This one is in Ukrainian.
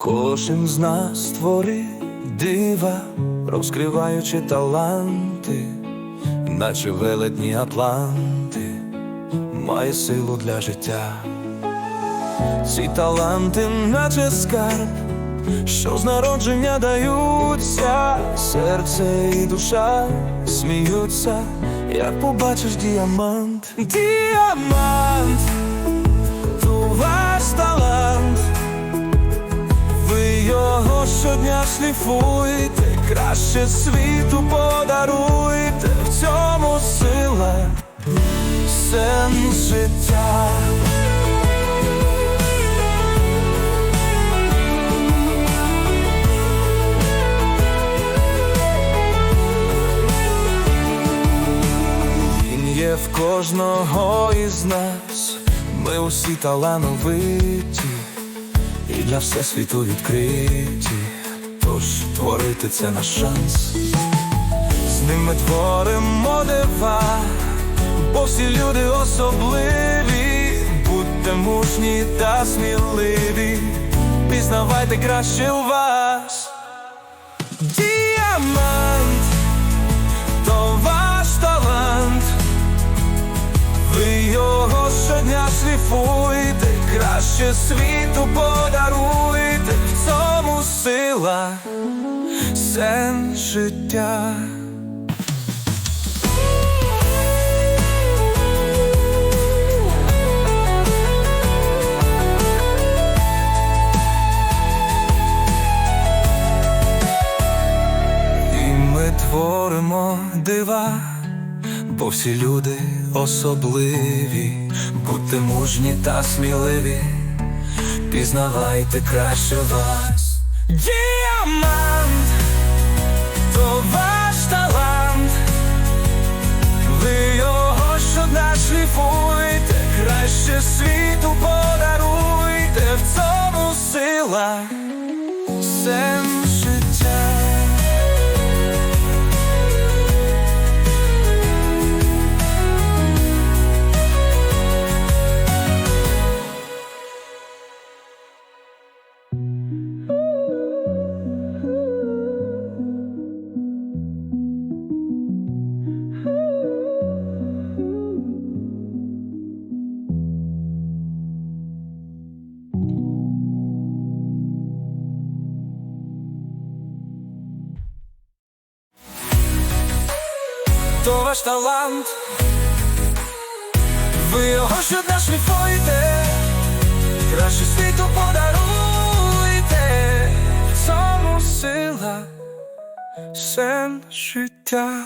Кожен з нас творить дива, розкриваючи таланти, наче велетні атланти, має силу для життя. Ці таланти, наче скарб, що з народження даються, серце і душа сміються, як побачиш діамант. Діамант, то ваш талант. Щодня шліфуєте, краще світу подаруєте, в цьому сила, сенс життя. Він є в кожного із нас, ми усі талановиті і для всесвіту відкриті. Тож творити це наш шанс. З ними творимо дива, бо всі люди особливі, будьте мужні та сміливі, пізнавайте краще у вас. Діамант то ваш талант, ви його щодня шліфуєте, краще світу подаруєте, сенс життя. І ми творимо дива, бо всі люди особливі, будьте мужні та сміливі, пізнавайте краще вас. Діамант, то ваш талант, ви його щодня шліфуйте, краще світу подаруйте, в цьому сила, то ваш талант, ви його щодня шліфуєте, краще світу подаруйте, цьому сила, сен життя.